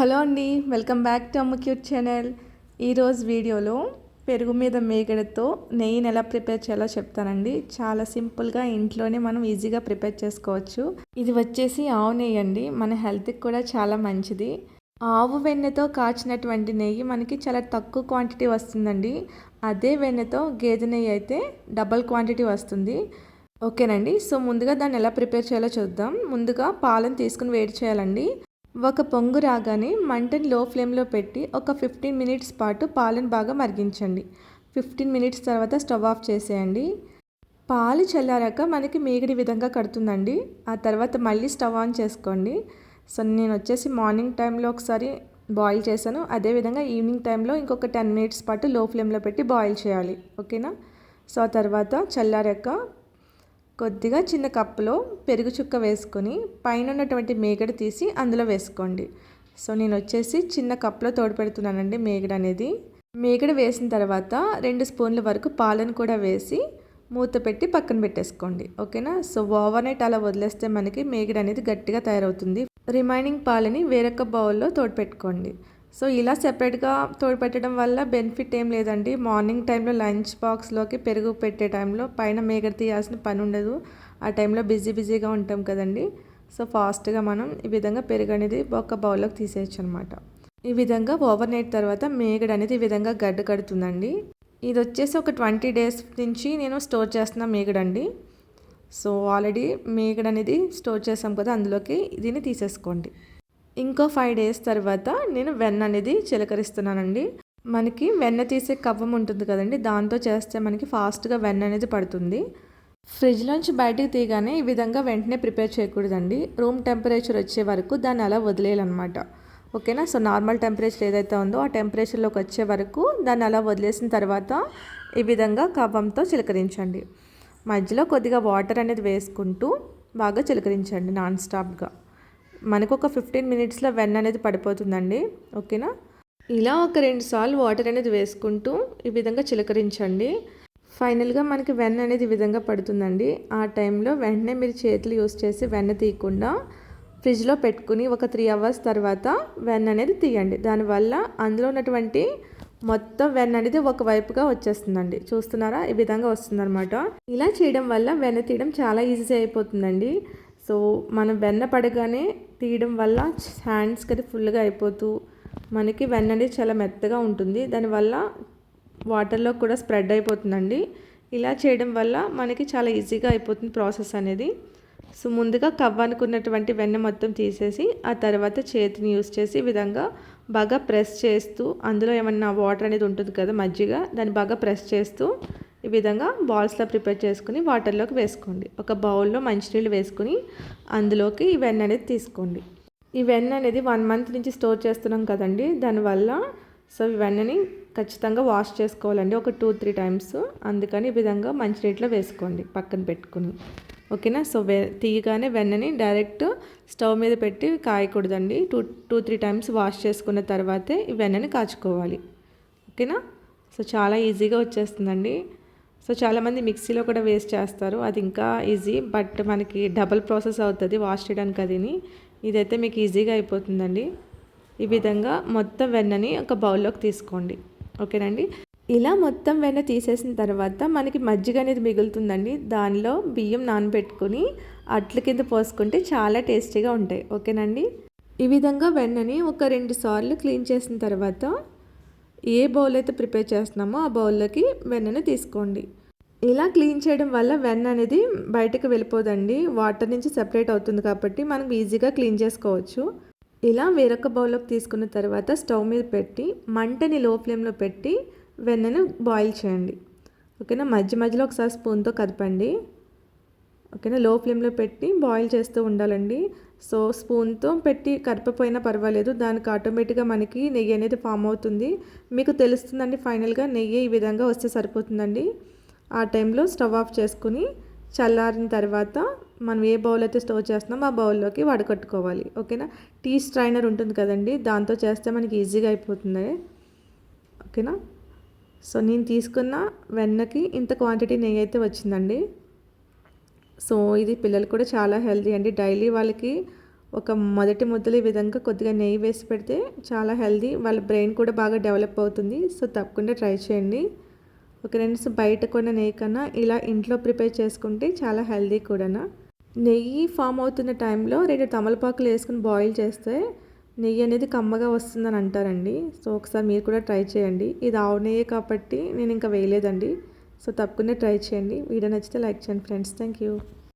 Hello అండి welcome back to Amma cute channel. ఈరోజు వీడియోలో పెరుగు మీద మేగడతో నెయ్యిని ఎలా ప్రిపేర్ చేయాలో చెప్తానండి. చాలా సింపుల్గా ఇంట్లోనే మనం ఈజీగా ప్రిపేర్ చేసుకోవచ్చు. ఇది వచ్చేసి ఆవు నెయ్యి అండి. మన హెల్త్కి కూడా చాలా మంచిది. ఆవు వెన్నెతో కాచినటువంటి నెయ్యి మనకి చాలా తక్కువ క్వాంటిటీ వస్తుందండి. అదే వెన్నెతో గేదె నెయ్యి అయితే డబల్ క్వాంటిటీ వస్తుంది. ఓకేనండి. సో ముందుగా దాన్ని ఎలా ప్రిపేర్ చేయాలో చూద్దాం. ముందుగా పాలను తీసుకుని వేడి చేయాలండి. ఒక పొంగు రాగానే మంటని లో ఫ్లేమ్లో పెట్టి ఒక ఫిఫ్టీన్ మినిట్స్ పాటు పాలను బాగా మరిగించండి. ఫిఫ్టీన్ మినిట్స్ తర్వాత స్టవ్ ఆఫ్ చేసేయండి. పాలు చల్లారాక మనకి మేగడి విధంగా కడుతుందండి. ఆ తర్వాత మళ్ళీ స్టవ్ ఆన్ చేసుకోండి. సో నేను వచ్చేసి మార్నింగ్ టైంలో ఒకసారి బాయిల్ చేశాను. అదేవిధంగా ఈవినింగ్ టైంలో ఇంకొక టెన్ మినిట్స్ పాటు లో ఫ్లేమ్లో పెట్టి బాయిల్ చేయాలి. ఓకేనా? సో ఆ తర్వాత చల్లారాక కొద్దిగా చిన్న కప్పులో పెరుగు చుక్క వేసుకొని పైన ఉన్నటువంటి మేగడ తీసి అందులో వేసుకోండి. సో నేను వచ్చేసి చిన్న కప్లో తోడు పెడుతున్నానండి మేగడ అనేది. మేగడ వేసిన తర్వాత రెండు స్పూన్ల వరకు పాలను కూడా వేసి మూత పెట్టి పక్కన పెట్టేసుకోండి. ఓకేనా? సో ఓవర్ నైట్ అలా వదిలేస్తే మనకి మేగడ అనేది గట్టిగా తయారవుతుంది. రిమైనింగ్ పాలని వేరొక బౌల్లో తోడు పెట్టుకోండి. సో ఇలా సెపరేట్గా తోడుపెట్టడం వల్ల బెనిఫిట్ ఏం లేదండి. మార్నింగ్ టైంలో లంచ్ బాక్స్లోకి పెరుగు పెట్టే టైంలో పైన మేగడ తీయాల్సిన పని ఉండదు. ఆ టైంలో బిజీ బిజీగా ఉంటాం కదండి. సో ఫాస్ట్గా మనం ఈ విధంగా పెరుగు అనేది ఒక బౌల్లోకి తీసేయచ్చు అనమాట ఈ విధంగా ఓవర్ నైట్ తర్వాత మేగడ అనేది ఈ విధంగా గడ్డ కడుతుందండి. ఇది వచ్చేసి ఒక ట్వంటీ డేస్ నుంచి నేను స్టోర్ చేస్తున్న మేగడండి సో ఆల్రెడీ మేగడ అనేది స్టోర్ చేసాం కదా అందులోకి దీన్ని తీసేసుకోండి. ఇంకో ఫైవ్ డేస్ తర్వాత నేను వెన్న అనేది చిలకరిస్తున్నానండి. మనకి వెన్న తీసే కవ్వం ఉంటుంది కదండి దాంతో చేస్తే మనకి ఫాస్ట్గా వెన్న అనేది పడుతుంది. ఫ్రిడ్జ్లోంచి బయటికి తీయగానే ఈ విధంగా వెంటనే ప్రిపేర్ చేయకూడదండి. రూమ్ టెంపరేచర్ వచ్చే వరకు దాన్ని అలా వదిలేయాలన్నమాట. ఓకేనా? సో నార్మల్ టెంపరేచర్ ఏదైతే ఉందో ఆ టెంపరేచర్లోకి వచ్చే వరకు దాన్ని అలా వదిలేసిన తర్వాత ఈ విధంగా కవ్వంతో చిలకరించండి. మధ్యలో కొద్దిగా వాటర్ అనేది వేసుకుంటూ బాగా చిలకరించండి నాన్ స్టాప్గా మనకు ఒక ఫిఫ్టీన్ మినిట్స్లో వెన్న అనేది పడిపోతుందండి. ఓకేనా? ఇలా ఒక రెండు సార్లు వాటర్ అనేది వేసుకుంటూ ఈ విధంగా చిలకరించండి. ఫైనల్గా మనకి వెన్న అనేది ఈ విధంగా పడుతుందండి. ఆ టైంలో వెంటనే మీరు చేతులు యూస్ చేసి వెన్న తీయకుండా ఫ్రిడ్జ్లో పెట్టుకుని ఒక త్రీ అవర్స్ తర్వాత వెన్న అనేది తీయండి. దానివల్ల అందులో ఉన్నటువంటి మొత్తం వెన్న అనేది ఒకవైపుగా వచ్చేస్తుందండి. చూస్తున్నారా? ఈ విధంగా వస్తుందన్నమాట. ఇలా చేయడం వల్ల వెన్న తీయడం చాలా ఈజీ అయిపోతుందండి. సో మనం వెన్న పడగానే తీయడం వల్ల హ్యాండ్స్కి అది ఫుల్గా అయిపోతూ మనకి వెన్న అనేది చాలా మెత్తగా ఉంటుంది. దానివల్ల వాటర్లో కూడా స్ప్రెడ్ అయిపోతుందండి. ఇలా చేయడం వల్ల మనకి చాలా ఈజీగా అయిపోతుంది ప్రాసెస్ అనేది. సో ముందుగా కవ్వనుకున్నటువంటి వెన్న మొత్తం తీసేసి ఆ తర్వాత చేతిని యూస్ చేసి ఈ విధంగా బాగా ప్రెస్ చేస్తూ అందులో ఏమన్నా వాటర్ అనేది ఉంటుంది కదా మజ్జిగ దాన్ని బాగా ప్రెస్ చేస్తూ ఈ విధంగా బాల్స్లో ప్రిపేర్ చేసుకుని వాటర్లోకి వేసుకోండి. ఒక బౌల్లో మంచినీళ్ళు వేసుకుని అందులోకి ఈ వెన్న అనేది తీసుకోండి. ఈ వెన్న అనేది వన్ మంత్ నుంచి స్టోర్ చేస్తున్నాం కదండి. దానివల్ల సో ఈ వెన్నని ఖచ్చితంగా వాష్ చేసుకోవాలండి. ఒక టూ త్రీ టైమ్స్. అందుకని ఈ విధంగా మంచినీటిలో వేసుకోండి పక్కన పెట్టుకుని. ఓకేనా? సో వె తీయగానే వెన్నని డైరెక్ట్ స్టవ్ మీద పెట్టి కాయకూడదండి. Two to three times wash చేసుకున్న తర్వాతే ఈ వెన్నని కాచుకోవాలి. ఓకేనా? సో చాలా ఈజీగా వచ్చేస్తుందండి. సో చాలామంది మిక్సీలో కూడా వేస్ట్ చేస్తారు. అది ఇంకా ఈజీ బట్ మనకి డబల్ ప్రాసెస్ అవుతుంది వాష్ చేయడానికి అదిని. ఇదైతే మీకు ఈజీగా అయిపోతుందండి. ఈ విధంగా మొత్తం వెన్నని ఒక బౌల్లోకి తీసుకోండి. ఓకేనండి? ఇలా మొత్తం వెన్న తీసేసిన తర్వాత మనకి మజ్జిగ అనేది మిగులుతుందండి. దానిలో బియ్యం నానబెట్టుకొని అట్ల కింద పోసుకుంటే చాలా టేస్టీగా ఉంటాయి. ఓకేనండి? ఈ విధంగా వెన్నని ఒక రెండు సార్లు క్లీన్ చేసిన తర్వాత ఏ బౌల్ అయితే ప్రిపేర్ చేస్తున్నామో ఆ బౌల్లోకి వెన్నను తీసుకోండి. ఇలా క్లీన్ చేయడం వల్ల వెన్న అనేది బయటకు వెళ్ళిపోదండి. వాటర్ నుంచి సెపరేట్ అవుతుంది కాబట్టి మనం ఈజీగా క్లీన్ చేసుకోవచ్చు. ఇలా వేరొక బౌల్లోకి తీసుకున్న తర్వాత స్టవ్ మీద పెట్టి మంటని లో ఫ్లేమ్లో పెట్టి వెన్నను బాయిల్ చేయండి. ఓకేనా? మధ్య మధ్యలో ఒకసారి స్పూన్తో కదపండి. ఓకేనా? లో ఫ్లేమ్లో పెట్టి బాయిల్ చేస్తూ ఉండాలండి. సో స్పూన్తో పెట్టి కరపపోయినా పర్వాలేదు. దానికి ఆటోమేటిక్గా మనకి నెయ్యి అనేది ఫామ్ అవుతుంది. మీకు తెలుస్తుందండి ఫైనల్గా నెయ్యి ఈ విధంగా వస్తే సరిపోతుందండి. ఆ టైంలో స్టవ్ ఆఫ్ చేసుకుని చల్లారిన తర్వాత మనం ఏ బౌల్ అయితే స్టోర్ చేస్తున్నామో ఆ బౌల్లోకి వడకట్టుకోవాలి. ఓకేనా? టీ స్ట్రైనర్ ఉంటుంది కదండి దాంతో చేస్తే మనకి ఈజీగా అయిపోతుంది. ఓకేనా? సో నేను తీసుకున్న వెన్నకి ఇంత క్వాంటిటీ నెయ్యి అయితే వచ్చిందండి. సో ఇది పిల్లలు కూడా చాలా హెల్తీ అండి. డైలీ వాళ్ళకి ఒక మొదటి ముద్దలు ఈ విధంగా కొద్దిగా నెయ్యి వేసి పెడితే చాలా హెల్దీ. వాళ్ళ బ్రెయిన్ కూడా బాగా డెవలప్ అవుతుంది. సో తప్పకుండా ట్రై చేయండి. ఒక రెండు బయట కొన్న నెయ్యి కన్నా ఇలా ఇంట్లో ప్రిపేర్ చేసుకుంటే చాలా హెల్దీ కూడా నెయ్యి ఫామ్ అవుతున్న టైంలో రెండు తమలపాకులు వేసుకుని బాయిల్ చేస్తే నెయ్యి అనేది కమ్మగా వస్తుందని అంటారండి. సో ఒకసారి మీరు కూడా ట్రై చేయండి. ఇది ఆవు నెయ్యి కాబట్టి నేను ఇంకా వేయలేదండి. సో తప్పకుండా ట్రై చేయండి వీడియో నచ్చితే లైక్ చేయండి ఫ్రెండ్స్. Thank you.